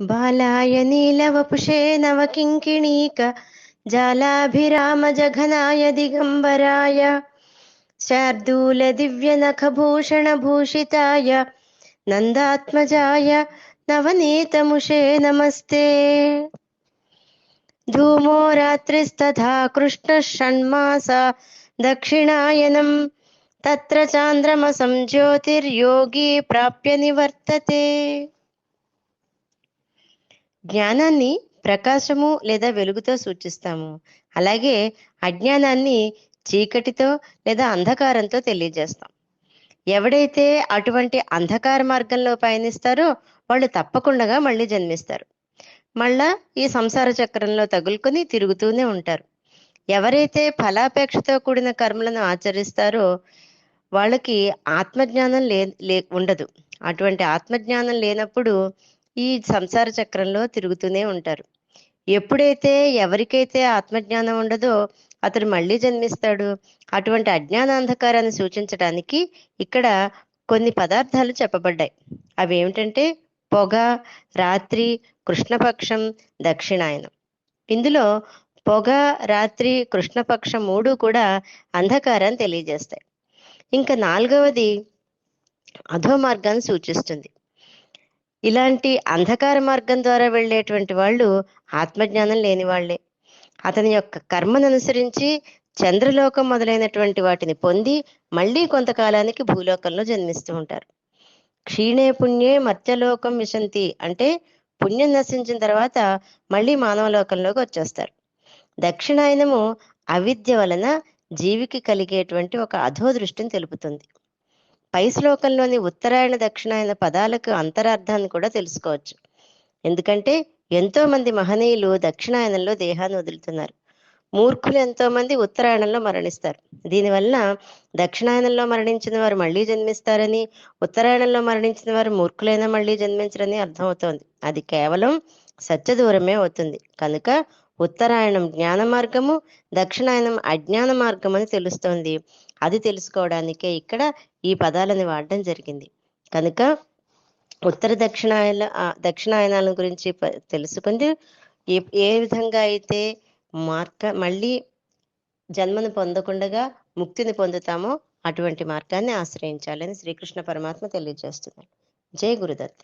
बालाय नीलवपुषे नवकिङ्किणीक जालाभिरामजघनाय दिगम्बराय शार्दूलदिव्यनखभूषणभूषिताय नन्दात्मजाय नवनीतमुषे नमस्ते। धूमो रात्रिस्तथा कृष्णः षण्मासा दक्षिणायनम् तत्र चान्द्रमसं ज्योतिर्योगी प्राप्य निवर्तते। జ్ఞానాన్ని ప్రకాశము లేదా వెలుగుతో సూచిస్తాము. అలాగే అజ్ఞానాన్ని చీకటితో లేదా అంధకారంతో తెలియజేస్తాం. ఎవడైతే అటువంటి అంధకార మార్గంలో పయనిస్తారో వాళ్ళు తప్పకుండా మళ్ళీ జన్మిస్తారు. మళ్ళా ఈ సంసార చక్రంలో తగులుకొని తిరుగుతూనే ఉంటారు. ఎవరైతే ఫలాపేక్షతో కూడిన కర్మలను ఆచరిస్తారో వాళ్ళకి ఆత్మజ్ఞానం లే లే ఉండదు. అటువంటి ఆత్మజ్ఞానం లేనప్పుడు ఈ సంసార చక్రంలో తిరుగుతూనే ఉంటారు. ఎప్పుడైతే ఎవరికైతే ఆత్మజ్ఞానం ఉండదో అతడు మళ్ళీ జన్మిస్తాడు. అటువంటి అజ్ఞాన అంధకారాన్ని సూచించడానికి ఇక్కడ కొన్ని పదార్థాలు చెప్పబడ్డాయి. అవి ఏమిటంటే పొగ రాత్రి కృష్ణపక్షం దక్షిణాయనం. ఇందులో పొగ రాత్రి కృష్ణపక్షం మూడు కూడా అంధకారాన్ని తెలియజేస్తాయి. ఇంకా నాలుగవది అధో మార్గాన్ని సూచిస్తుంది. ఇలాంటి అంధకార మార్గం ద్వారా వెళ్ళేటువంటి వాళ్ళు ఆత్మజ్ఞానం లేని వాళ్ళే. అతని యొక్క కర్మను అనుసరించి చంద్రలోకం మొదలైనటువంటి వాటిని పొంది మళ్ళీ కొంతకాలానికి భూలోకంలో జన్మిస్తూ ఉంటారు. క్షీణే పుణ్యే మర్త్యలోకం విశంతి అంటే పుణ్యం నశించిన తర్వాత మళ్ళీ మానవలోకంలోకి వచ్చేస్తారు. దక్షిణాయనము అవిద్య వలన జీవికి కలిగేటువంటి ఒక అధో దృష్టిని తెలుపుతుంది. పై శ్లోకంలోని ఉత్తరాయణ దక్షిణాయన పదాలకు అంతరార్థాన్ని కూడా తెలుసుకోవచ్చు. ఎందుకంటే ఎంతో మంది మహనీయులు దక్షిణాయనంలో దేహాన్ని వదులుతున్నారు. మూర్ఖులు ఎంతో మంది ఉత్తరాయణంలో మరణిస్తారు. దీనివల్ల దక్షిణాయనంలో మరణించిన వారు మళ్ళీ జన్మిస్తారని ఉత్తరాయణంలో మరణించిన వారు మూర్ఖులైనా మళ్ళీ జన్మించరని అర్థమవుతోంది. అది కేవలం సత్య దూరమే అవుతుంది. కనుక ఉత్తరాయణం జ్ఞాన మార్గము దక్షిణాయనం అజ్ఞాన మార్గం అని తెలుస్తోంది. అది తెలుసుకోవడానికే ఇక్కడ ఈ పదాలను వాడడం జరిగింది. కనుక ఉత్తర దక్షిణాయన దక్షిణాయనాల గురించి తెలుసుకుంది ఏ ఏ విధంగా అయితే మార్గ మళ్ళీ జన్మను పొందకుండగా ముక్తిని పొందుతామో అటువంటి మార్గాన్ని ఆశ్రయించాలని శ్రీకృష్ణ పరమాత్మ తెలియజేస్తున్నాడు. జై గురుదత్.